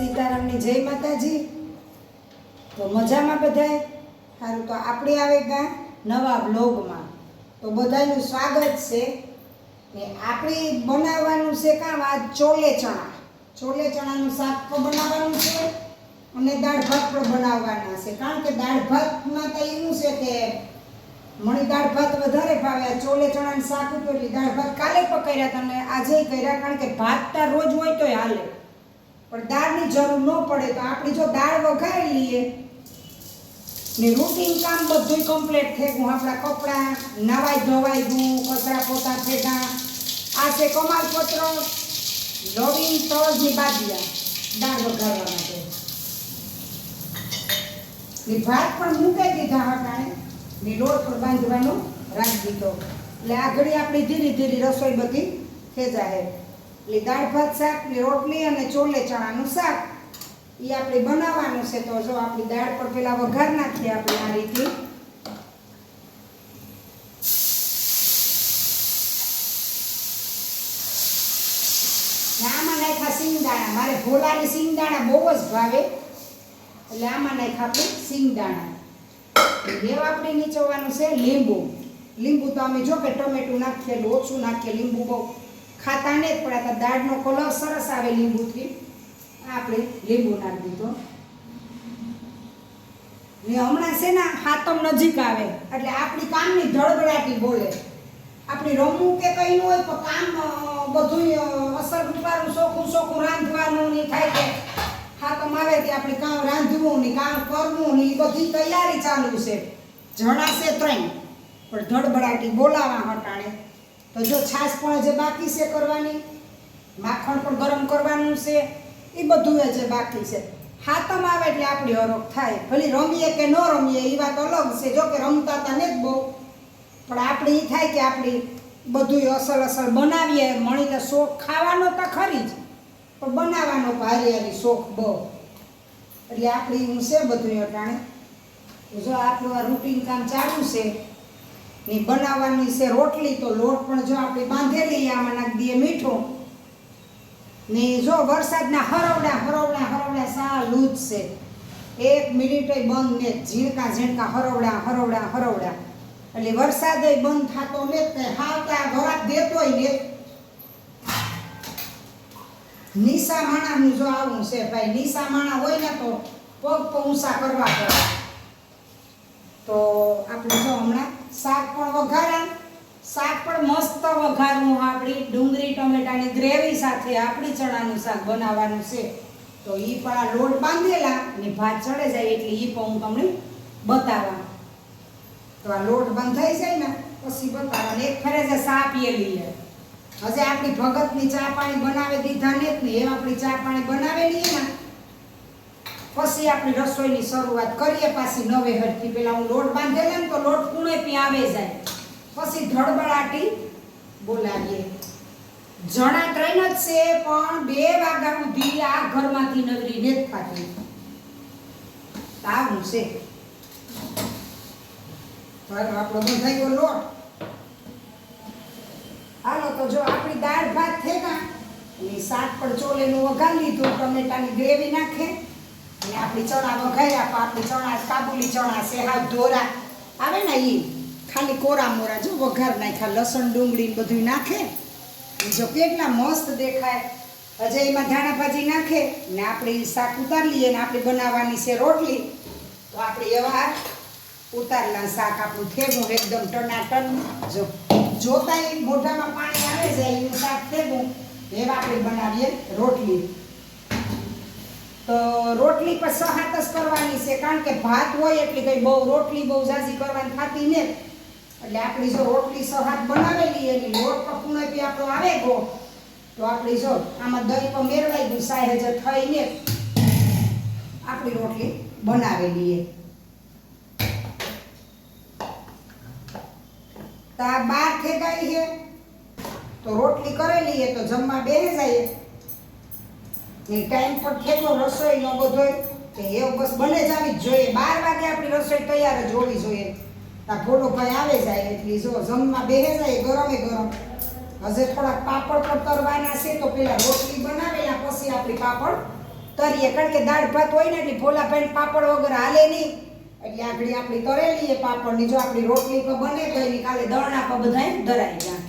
સીતારામની જય માતાજી. તો મજામાં બધાય? સારું, તો આપણે આવે કાં નવા બ્લોગમાં તો બધાનું સ્વાગત છે. ને આપણે બનાવવાનું છે કામ આ ચોલે ચણા. ચોલે ચણાનું શાક પણ બનાવવાનું છે અને દાળ ભાત પણ બનાવવાના છે. કારણ કે દાળ ભાતમાં તો એવું છે કે મણી દાળ ભાત વધારે ભાવે, આ ચોલે ચણાનું શાક ઉપર દાળ ભાત કાલે પકડ્યા તમે આજે કર્યા. કારણ કે ભાત તા રોજ હોય તોય હાલે. પણ દાળની જરૂર ન પડે તો આપણે જો દાળ વઘારી લઈએ ને રૂટીન કામ બધું કમ્પ્લીટ થઈ ગયું. આપણા કપડાં નવાઈ ધોવાઈ ગયું, કચરા પોતા ભેગા આ છે કમાલપત્ર, લવિંગ તળની બાજિયા દાળ વઘારવા માટે. ને ભાત પણ મૂકાઈ દીધા હટાણે ને લોટ પર બાંધવાનો રાખી દીધો. એટલે આ ઘડી આપણી ધીરે ધીરે રસોઈ બધી જાય. એટલે દાળ, ભાત, શાક ને રોટલી અને ચોલે ચણાનું શાક. એ આપણે બનાવવાનું છે તો જો આપણી દાળ પર પેલા વઘાર નાખીએ આપણે આ રીતે. આમાં નાખ્યા સિંગદાણા મારે ભોલાની સિંગદાણા બહુ જ ભાવે. એટલે આમાં નાખ્યા આપણે સિંગદાણા દેવ આપણે નીચોવાનું છે લીંબુ. લીંબુ તો અમે જો કે ટમેટું નાખીએ ઓછું નાખીએ, લીંબુ બહુ ખાતા ને જ પડાતા દાળનો કલર સરસ આવે લીંબુથી. આપણે લીંબુ નાખી દીધો. ને હમણાં છે ને હાતમ નજીક આવે. એટલે આપણી કામની ધડબડાટી બોલે. આપણી રમવું કે કંઈ ન હોય, પણ કામ બધું અસર ઉતારવું સોખું સોખું રાંધવાનું ને થાય કે હાતમ આવે કે આપણે કામ રાંધવું ને કામ કરવું ને એ બધી તૈયારી ચાલુ છે. જણાશે ત્રણ પણ ધડબડાટી બોલાવા હટાણે. તો જો છાશ પણ જે બાકી છે કરવાની, માખણ પણ ગરમ કરવાનું છે, એ બધું જે બાકી છે. હાતમ આવે એટલે આપણી હરોખ થાય. ભલે રમીએ કે ન રમીએ એ વાત અલગ છે. જો કે રમતા હતા ને જ બહુ. પણ આપણે એ થાય કે આપણી બધું અસલ અસલ બનાવીએ. મળીને શોખ ખાવાનો તો ખરી જ. પણ બનાવવાનો ભારી હારી શોખ બહુ. એટલે આપણી હું છે બધું અટાણે. જો આપણું આ રૂટીન કામ ચાલુ છે ને બનાવવાની છે રોટલી, તો લોટ પણ જો આપણે બાંધેલી આમાં નાખી દઈએ મીઠું. ને જો વરસાદના હરવડા હરવડા હરવડા સા જ છે. એક મિનિટે બંધ ને ઝીણકા ઝીણકા હરવડા હરવડા હરવડા. એટલે વરસાદ બંધ થતો ને તે હાવતા ઘરાક દેતોય ને. નીસા માણાનું જો આવું છે ભાઈ નીસા માણા હોય ને તો પગ પૌંસા કરવા પડે. તો આપણે જો હમણાં શાક પણ વઘારા શાક પણ મસ્ત વઘારવું આપણી ડુંગળી, ટમેટાની ગ્રેવી સાથે આપણી ચણાનું શાક બનાવવાનું છે. તો એ પણ આ લોટ બાંધેલા ને ભાત ચડે જાય એટલે એ પણ હું તમને બતાવવા તો આ લોટ બંધાઈ જાય ને, પછી બતાવવા ને એક ફરે છે, સા પીએ લઈએ. હજે આપણી ભગતની ચા પાણી બનાવી દીધા ને ને, એમ આપણી ચા પાણી બનાવેલી ને પછી આપણી રસોઈની શરૂઆત કરીએ, પાછી નવે હરથી પેલા હું લોટ બાંધેલા ને તો લોટ કુણે આવે જાય. પછી ધડબડાટી બોલાવીએ. જણા ત્રણ જ છે, પણ બે વાગ્યા સુધી આ ઘરમાંથી નગરી ને જ ખાતી આવું છે. આપણો બંધાઈ ગયો લોટ. હાલો, તો જો આપણી દાળ ભાત થેગા અને શાક પણ ચોલેનું વઘાર લીધું, ટમેટાની ગ્રેવી નાખે. અને આપણી ચણા વઘાર્યા પણ આપણી ચણા કાબુલી ચણા છે, હાવ ધોરા. આવે ને એ ખાલી કોરા મોરા જો વઘાર નાખ્યા, લસણ, ડુંગળી બધું નાખે. જો કેટલા મસ્ત દેખાય. હજે એમાં ધાણા ભાજી નાખે ને આપણે શાક ઉતારી લઈએ ને આપણે બનાવવાની છે રોટલી. તો આપણે એવા ઉતારેલા શાક, આપણું થેગું એકદમ ટનાટન. જો જોતા મોઢામાં પાણી આવે છે એનું શાક થેગું એવા આપણે બનાવીએ રોટલી. તો રોટલી પણ સહાત જ કરવાની છે, કારણ કે ભાત હોય એટલે કંઈ બહુ રોટલી બહુ ઝાઝી કરવાની થતી ને એટલે આપણી જો રોટલી સહાત બનાવેલી, એની લોટ પણ પૂણેથી આપણો આવે ગો. તો આપણી જો આમાં દહીં પણ મેળવાઈ ગયું સાહેબ જ થઈને આપણી રોટલી બનાવેલી એ. તો આ બાર થેગાઈ છે. તો રોટલી કરેલી એ તો જમવા બેસી જાય. ને ટાઈમ પર થેગો રસોઈનો બધો કે એ બસ બને જ આવી જ જોઈએ. બાર વાગે આપણી રસોઈ તૈયાર જ હોવી જોઈએ. આ ભોલો ભાઈ આવે જાય એટલે જો જમવા બેહે જાય ગરમે ગરમ. હજે થોડાક પાપડ પણ તરવાના છે, તો પેલા રોટલી બનાવેલા પછી આપણી પાપડ તરીએ. કારણ કે દાળ ભાત હોય ને એટલે ભોલા ભાઈ પાપડ વગર હાલે નહીં. એટલે આગળ આપણી તરેલી એ પાપડની, જો આપણી રોટલી પર બને તો એની કાલે દળણા પર બધા ધરાઈ જાય